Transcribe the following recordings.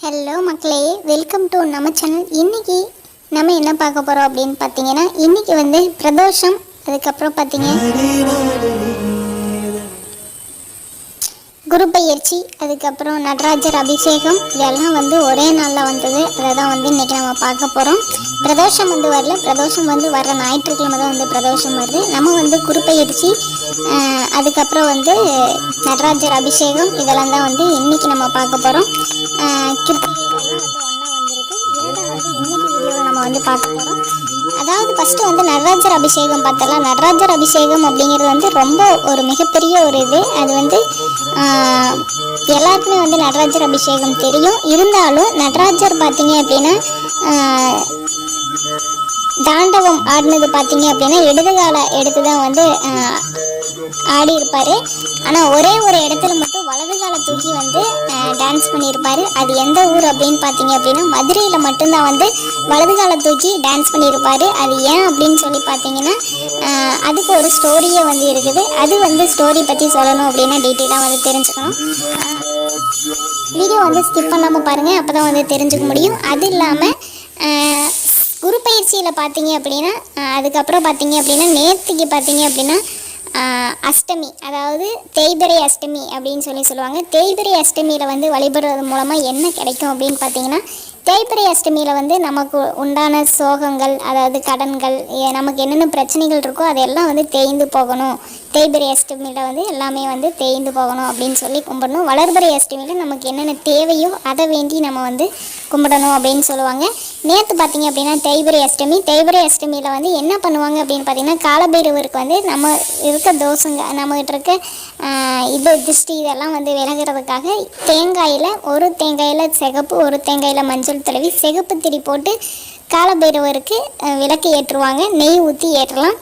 Hello மக்களே welcome to நம்ம channel இன்னைக்கு நம்ம என்ன பார்க்க போகிறோம் அப்படின்னு பார்த்தீங்கன்னா இன்னைக்கு வந்து பிரதோஷம். அதுக்கப்புறம் பார்த்தீங்க குரு பயிற்சி அதுக்கப்புறம் நடராஜர் அபிஷேகம் இதெல்லாம் வந்து ஒரே நாளில் வந்தது. அதை தான் வந்து இன்றைக்கி நம்ம பார்க்க போகிறோம் பிரதோஷம் வந்து வரல. பிரதோஷம் வந்து வர ஞாயிற்றுக்கிழமை தான் வந்து பிரதோஷம் வருது. நம்ம வந்து குரு பயிற்சி அதுக்கப்புறம் வந்து நடராஜர் அபிஷேகம் இதெல்லாம் தான் வந்து இன்றைக்கி நம்ம பார்க்க போகிறோம் கிருத்திகைகள்லாம் வந்து ஒன்றா வந்திருக்கு. நம்ம வந்து பார்க்க போகிறோம் அதாவது ஃபஸ்ட்டு வந்து நடராஜர் அபிஷேகம் பார்த்தலாம். நடராஜர் அபிஷேகம் அப்படிங்கிறது வந்து ரொம்ப ஒரு மிகப்பெரிய ஒரு இது. அது வந்து எல்லாருக்குமே வந்து நடராஜர் அபிஷேகம் தெரியும். இருந்தாலும் நடராஜர் பார்த்தீங்க அப்படின்னா தாண்டவம் ஆடினது பார்த்தீங்க அப்படின்னா இடதுகால எடுத்து தான் வந்து ஆடி இருப்பாரு. ஆனால் ஒரே ஒரு இடத்துல மட்டும் வலது காலை தூக்கி வந்து டான்ஸ் பண்ணியிருப்பாரு. அது எந்த ஊர் அப்படின்னு பார்த்தீங்க அப்படின்னா மதுரையில் மட்டும்தான் வந்து வலது காலை தூக்கி டான்ஸ் பண்ணியிருப்பாரு. அது ஏன் அப்படின்னு சொல்லி பார்த்தீங்கன்னா அதுக்கு ஒரு ஸ்டோரியே வந்து இருக்குது. அது வந்து ஸ்டோரி பற்றி சொல்லணும் அப்படின்னா டீட்டெயிலாக வந்து தெரிஞ்சுக்கணும். வீடியோ வந்து ஸ்கிப் பண்ணாமல் பாருங்கள் அப்போ தான் வந்து தெரிஞ்சுக்க முடியும். அது இல்லாமல் குரு பயிற்சியில் பார்த்தீங்க அப்படின்னா அதுக்கப்புறம் பார்த்தீங்க அப்படின்னா நேற்றுக்கு பார்த்தீங்க அப்படின்னா அஷ்டமி அதாவது தேய்பிரை அஷ்டமி அப்படின்னு சொல்லி சொல்லுவாங்க. தேய்பிரை அஷ்டமியில் வந்து வழிபடுறது மூலமாக என்ன கிடைக்கும் அப்படின்னு பார்த்தீங்கன்னா தேய்பிரை அஷ்டமியில் வந்து நமக்கு உண்டான சோகங்கள் அதாவது கடன்கள் ஏ- நமக்கு என்னென்ன பிரச்சனைகள் இருக்கோ அதெல்லாம் வந்து தேய்ந்து போகணும். தேய்பிரை அஷ்டமியில் வந்து எல்லாமே வந்து தேய்ந்து போகணும் அப்படின்னு சொல்லி கும்பிடணும். வளர்பிறை அஷ்டமியில் நமக்கு என்னென்ன தேவையோ அதை வேண்டி நம்ம வந்து கும்பிடணும் அப்படின்னு சொல்லுவாங்க. நேற்று பார்த்தீங்க அப்படின்னா தேய்பிரை அஷ்டமி. தேய்பிரை அஷ்டமியில் வந்து என்ன பண்ணுவாங்க அப்படின்னு பார்த்தீங்கன்னா காலபைரவருக்கு வந்து நம்ம இருக்க தோசங்க நம்மகிட்ட இருக்க இது திருஷ்டி இதெல்லாம் வந்து விலகிறதுக்காக தேங்காயில் ஒரு தேங்காயில் சிகப்பு ஒரு தேங்காயில் மஞ்சள் தடவி சிகப்பு திரி போட்டு காலபைரவருக்கு விளக்கு ஏற்றுவாங்க. நெய் ஊற்றி ஏற்றலாம்.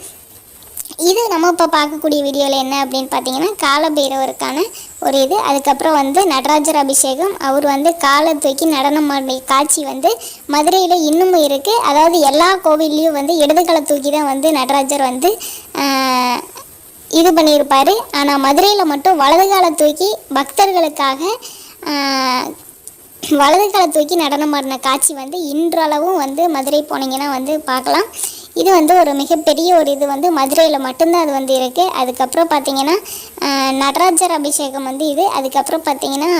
இது நம்ம இப்போ பார்க்கக்கூடிய வீடியோவில் என்ன அப்படின்னு பார்த்தீங்கன்னா காலபைரவருக்கான ஒரு இது. அதுக்கப்புறம் வந்து நடராஜர் அபிஷேகம். அவர் வந்து காலை தூக்கி நடனம் ஆடிய காட்சி வந்து மதுரையில் இன்னமும் இருக்குது அதாவது எல்லா கோவில்லையும் வந்து இடதுகளை தூக்கி தான் வந்து நடராஜர் வந்து இது பண்ணியிருப்பார். ஆனால் மதுரையில் மட்டும் வலது காலை தூக்கி பக்தர்களுக்காக வலதுகால வலது காலை தூக்கி நடனம் ஆடின காட்சி வந்து இன்றளவும் வந்து மதுரை போனீங்கன்னா வந்து பார்க்கலாம். இது வந்து ஒரு மிகப்பெரிய ஒரு இது வந்து மதுரையில் மட்டும்தான் அது வந்து இருக்குது அதுக்கப்புறம் பார்த்தீங்கன்னா நடராஜர் அபிஷேகம் வந்து இது. அதுக்கப்புறம் பார்த்தீங்கன்னா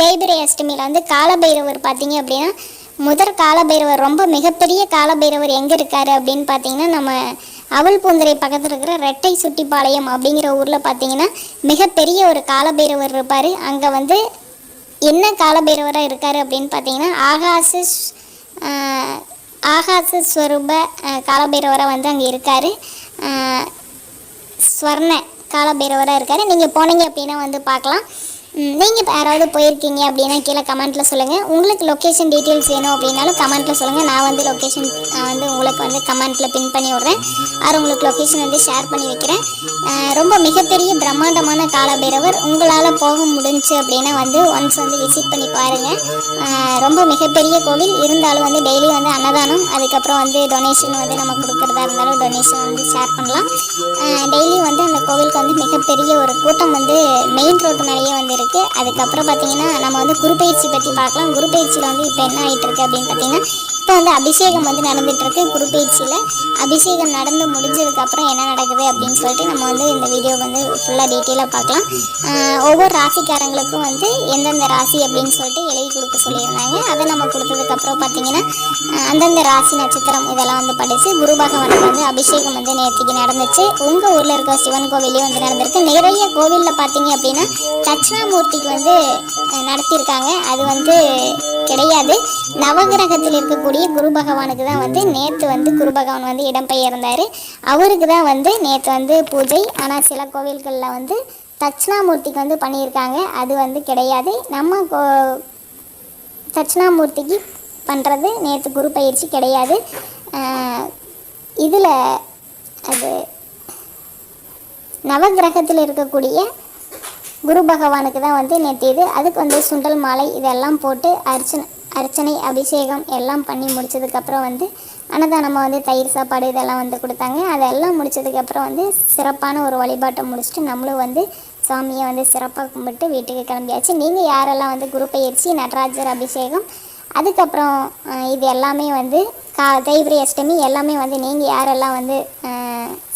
தேய்பிரை அஷ்டமியில் வந்து காலபைரவர் பார்த்தீங்க அப்படின்னா முதற் காலபைரவர் ரொம்ப மிகப்பெரிய காலபைரவர் எங்கே இருக்கார் அப்படின்னு பார்த்தீங்கன்னா நம்ம அவள் பூந்தரை பக்கத்தில் இருக்கிற ரெட்டை சுட்டிப்பாளையம் அப்படிங்கிற ஊரில் பார்த்தீங்கன்னா மிகப்பெரிய ஒரு காலபைரவர் இருப்பார். அங்கே வந்து என்ன காலபைரவராக இருக்கார் அப்படின்னு பார்த்தீங்கன்னா ஆகாச ஆகாச ஸ்வரூப காலபைரவராக வந்து அங்கே இருக்கார். ஸ்வர்ண காலபைரவராக இருக்கார். நீங்கள் போனீங்க அப்படின்னா வந்து பார்க்கலாம். நீங்கள் இப்போ யாராவது போயிருக்கீங்க அப்படின்னா கீழே கமெண்ட்டில் சொல்லுங்கள் உங்களுக்கு லொக்கேஷன் டீட்டெயில்ஸ் வேணும் அப்படின்னாலும் கமெண்ட்டில் சொல்லுங்கள் நான் வந்து லொக்கேஷன் வந்து உங்களுக்கு வந்து கமெண்ட்டில் பின் பண்ணி விட்றேன். அவர் உங்களுக்கு லொக்கேஷன் வந்து ஷேர் பண்ணி வைக்கிறேன். ரொம்ப மிகப்பெரிய பிரம்மாண்டமான காலபைரவர் உங்களால் போக முடிஞ்சு அப்படின்னா வந்து ஒன்ஸ் வந்து விசிட் பண்ணி பாருங்கள் ரொம்ப மிகப்பெரிய கோவில். இருந்தாலும் வந்து டெய்லி வந்து அன்னதானம் அதுக்கப்புறம் வந்து டொனேஷன் வந்து நம்ம கொடுக்குறதா இருந்தாலும் டொனேஷன் வந்து ஷேர் பண்ணலாம். டெய்லி வந்து அந்த கோவிலுக்கு வந்து மிகப்பெரிய ஒரு கூட்டம் வந்து மெயின் ரோட்டு மேலேயே வந்து இருக்குது அதுக்கப்புறம் பார்த்தீங்கன்னா நம்ம வந்து குருபெயர்ச்சி பற்றி பார்க்கலாம். குருபெயர்ச்சியில் வந்து இப்போ என்ன ஆயிட்டு இருக்கு அப்படின்னு பார்த்தீங்கன்னா இப்போ வந்து அபிஷேகம் வந்து நடந்துகிட்ருக்கு இருக்கு குருபெயர்ச்சியில் அபிஷேகம் நடந்து முடிஞ்சதுக்கப்புறம் என்ன நடக்குது அப்படின்னு சொல்லிட்டு நம்ம வந்து இந்த வீடியோ வந்து ஃபுல்லாக டீட்டெயிலாக பார்க்கலாம். ஒவ்வொரு ராசிக்காரங்களுக்கும் வந்து எந்தெந்த ராசி அப்படின்னு சொல்லிட்டு எழுதி கொடுக்க சொல்லியிருந்தாங்க. அதை நம்ம கொடுத்ததுக்கப்புறம் பார்த்தீங்கன்னா அந்தந்த ராசி நட்சத்திரம் இதெல்லாம் வந்து படித்து குரு பகவானுக்கு வந்து அபிஷேகம் வந்து நேற்றுக்கு நடந்துச்சு. உங்கள் ஊரில் இருக்க சிவன் கோவிலையும் வந்து நடந்திருக்கு. நிறைய கோவிலில் பார்த்தீங்க அப்படின்னா தட்சிணாமூர்த்திக்கு வந்து நடத்தியிருக்காங்க. அது வந்து கிடையாது. நவகிரகத்தில் இருக்கக்கூடிய குரு பகவானுக்கு தான் வந்து நேற்று வந்து குரு பகவான் வந்து இடம்பெயர்ந்தார். அவருக்கு தான் வந்து நேற்று வந்து பூஜை. ஆனால் சில கோவில்களில் வந்து தட்சிணாமூர்த்திக்கு வந்து பண்ணியிருக்காங்க. அது வந்து கிடையாது. நம்ம கோ தட்சிணாமூர்த்திக்கு பண்ணுறது நேற்று குரு பயிற்சி கிடையாது. இதில் அது நவகிரகத்தில் இருக்கக்கூடிய குரு பகவானுக்கு தான் வந்து நேற்று இது. அதுக்கு வந்து சுண்டல் மாலை இதெல்லாம் போட்டு அர்ச்சனை அர்ச்சனை அபிஷேகம் எல்லாம் பண்ணி முடிச்சதுக்கப்புறம் வந்து அன்னதானமாக வந்து தயிர் சாப்பாடு இதெல்லாம் வந்து கொடுத்தாங்க. அதெல்லாம் முடிச்சதுக்கப்புறம் வந்து சிறப்பான ஒரு வழிபாட்டை முடிச்சுட்டு நம்மளும் வந்து சாமியை வந்து சிறப்பாக கும்பிட்டு வீட்டுக்கு கிளம்பியாச்சு. நீங்கள் யாரெல்லாம் வந்து குரு பயிற்சி நடராஜர் அபிஷேகம் அதுக்கப்புறம் இது எல்லாமே வந்து கா தேய்பிரி அஷ்டமி எல்லாமே வந்து நீங்கள் யாரெல்லாம் வந்து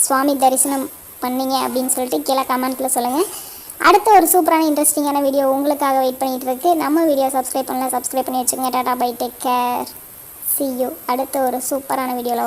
சுவாமி தரிசனம் பண்ணீங்க அப்படின்னு சொல்லிட்டு கீழே கமெண்ட்டில் சொல்லுங்கள் அடுத்த ஒரு சூப்பரான இன்ட்ரெஸ்டிங்கான வீடியோ உங்களுக்காக வெயிட் பண்ணிகிட்டு இருக்கு. நம்ம வீடியோ சப்ஸ்கிரைப் பண்ணலாம் சப்ஸ்கிரைப் பண்ணி வச்சுக்கோங்க. Tata bye take care see you அடுத்த ஒரு சூப்பரான வீடியோவில்